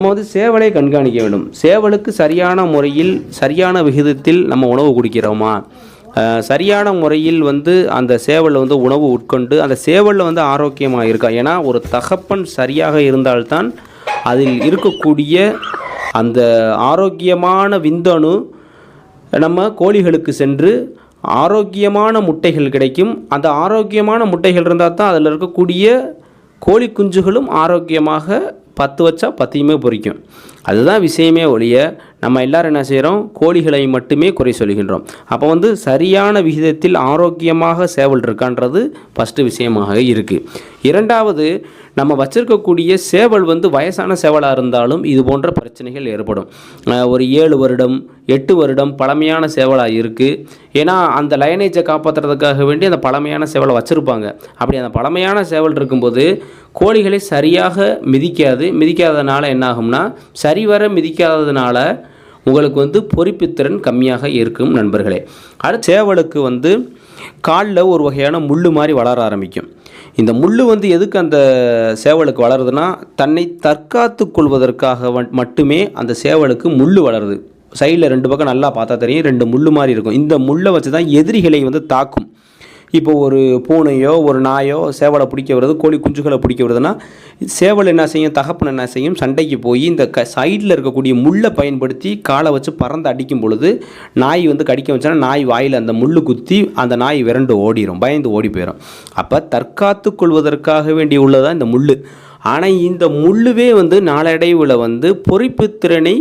நம்ம வந்து சேவலை கண்காணிக்க வேண்டும். சேவலுக்கு சரியான முறையில் சரியான விகிதத்தில் நம்ம உணவு குடிக்கிறோமா? சரியான முறையில் வந்து அந்த சேவலில் வந்து உணவு உட்கொண்டு அந்த சேவலில் வந்து ஆரோக்கியமாக இருக்கா? ஏன்னா ஒரு தகப்பன் சரியாக இருந்தால்தான் அதில் இருக்கக்கூடிய அந்த ஆரோக்கியமான விந்தணு நம்ம கோழிகளுக்கு சென்று ஆரோக்கியமான முட்டைகள் கிடைக்கும். அந்த ஆரோக்கியமான முட்டைகள் இருந்தால் தான் அதில் இருக்கக்கூடிய கோழி குஞ்சுகளும் ஆரோக்கியமாக பத்து வச்சா பத்தையுமே பொறிக்கும். அதுதான் விஷயமே ஒழிய நம்ம எல்லாரும் என்ன செய்கிறோம் கோழிகளை மட்டுமே குறை சொல்கின்றோம். அப்போ வந்து சரியான விகிதத்தில் ஆரோக்கியமாக சேவல் இருக்கான்றது ஃபஸ்ட்டு விஷயமாக இருக்குது இரண்டாவது நம்ம வச்சிருக்கக்கூடிய சேவல் வந்து வயசான சேவலாக இருந்தாலும் இது போன்ற பிரச்சனைகள் ஏற்படும். ஒரு ஏழு வருடம் எட்டு வருடம் பழமையான சேவலாக இருக்குது ஏன்னா அந்த லைனேஜை காப்பாற்றுறதுக்காக வேண்டி அந்த பழமையான சேவலை வச்சுருப்பாங்க. அப்படி அந்த பழமையான சேவல் இருக்கும்போது கோழிகளை சரியாக மிதிக்காது. மிதிக்காததுனால என்ன ஆகும்னா சரிவர மிதிக்காததுனால உங்களுக்கு வந்து பொறிப்புத்திறன் கம்மியாக இருக்கும் நண்பர்களே. அடுத்து சேவலுக்கு வந்து காலில் ஒரு வகையான முள்ளு மாதிரி வளர ஆரம்பிக்கும். இந்த முள்ளு வந்து எதுக்கு அந்த சேவலுக்கு வளருதுன்னா தன்னை தற்காத்து கொள்வதற்காக மட்டுமே அந்த சேவலுக்கு முள் வளருது. சைடில் ரெண்டு பக்கம் நல்லா பார்த்தா தெரியும் ரெண்டு முள்ளு மாதிரி இருக்கும். இந்த முள்ளை வச்சு தான் எதிரிகளை வந்து தாக்கும். இப்போ ஒரு பூனையோ ஒரு நாயோ சேவலை பிடிக்க வருது கோழி குஞ்சுகளை பிடிக்க வருதுன்னா சேவல் என்ன செய்யும் தகப்பன் என்ன செய்யும் சண்டைக்கு போய் இந்த க சைடில் இருக்கக்கூடிய முள்ளை பயன்படுத்தி காலை வச்சு பறந்து அடிக்கும் பொழுது நாய் வந்து கடிக்க வச்சோன்னா நாய் வாயில் அந்த முள்ளு குத்தி அந்த நாய் விரண்டு ஓடிடும் பயந்து ஓடி போயிடும் அப்போ தற்காத்து கொள்வதற்காக வேண்டி உள்ளதான் இந்த முள் ஆனால் இந்த முள்ளுவே வந்து நாளடைவில் வந்து பொறிப்பு திறனை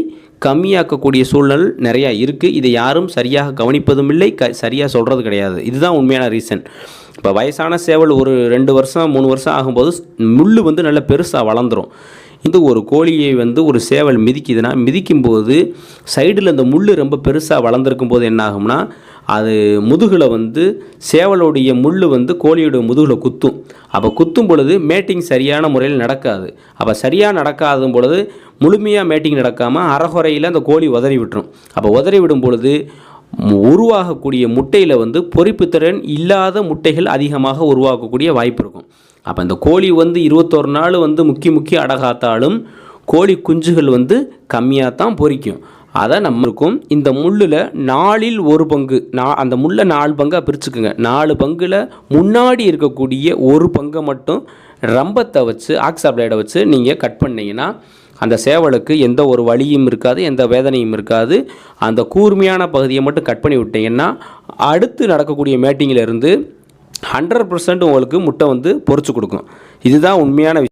கம்மியாக்கக்கூடிய சூழல் நிறையா இருக்குது இதை யாரும் சரியாக கவனிப்பதும் இல்லை. க சரியாக சொல்கிறது கிடையாது. இதுதான் உண்மையான ரீசன் இப்போ வயசான சேவல் ஒரு ரெண்டு வருஷம் மூணு வருஷம் ஆகும்போது முள் வந்து நல்ல பெருசாக வளர்ந்துடும் இந்த ஒரு கோழியை வந்து ஒரு சேவல் மிதிக்குதுன்னா மிதிக்கும்போது சைடில் இந்த முள் ரொம்ப பெருசாக வளர்ந்துருக்கும் போது என்ன ஆகும்னா அது முதுகில் வந்து சேவலுடைய முள் வந்து கோழியோட முதுகில் குத்தும். அப்போ குத்தும் பொழுது மேட்டிங் சரியான முறையில் நடக்காது. அப்போ சரியாக நடக்காத பொழுது முழுமையாக மேட்டிங் நடக்காமல் அறகுறையில் அந்த கோழி உதறி விட்டுரும். அப்போ உதறி விடும் பொழுது உருவாகக்கூடிய முட்டையில் வந்து பொறிப்புத்திறன் இல்லாத முட்டைகள் அதிகமாக உருவாக்கக்கூடிய வாய்ப்பு இருக்கும். அப்போ இந்த கோழி வந்து இருபத்தோரு நாள் வந்து முக்கி முக்கி அடகாத்தாலும் கோழி குஞ்சுகள் வந்து கம்மியாக தான் பொரிக்கும் அதை நம்ம இருக்கும். இந்த முள்ளில் நாலில் ஒரு பங்கு நா அந்த முள்ளை நாலு பங்காக பிரிச்சுக்குங்க. நாலு பங்கில் முன்னாடி இருக்கக்கூடிய ஒரு பங்கை மட்டும் ரம்பத்தை வச்சு ஆக்ஸாப்ளைடை வச்சு நீங்கள் கட் பண்ணிங்கன்னா அந்த சேவலுக்கு எந்த ஒரு வலியும் இருக்காது எந்த வேதனையும் இருக்காது. அந்த கூர்மையான பகுதியை மட்டும் கட் பண்ணி விட்டீங்கன்னா அடுத்து நடக்கக்கூடிய மேட்டிங்கிலிருந்து இருந்து ஹண்ட்ரட் உங்களுக்கு முட்டை வந்து பொறிச்சு கொடுக்கும். இதுதான் உண்மையான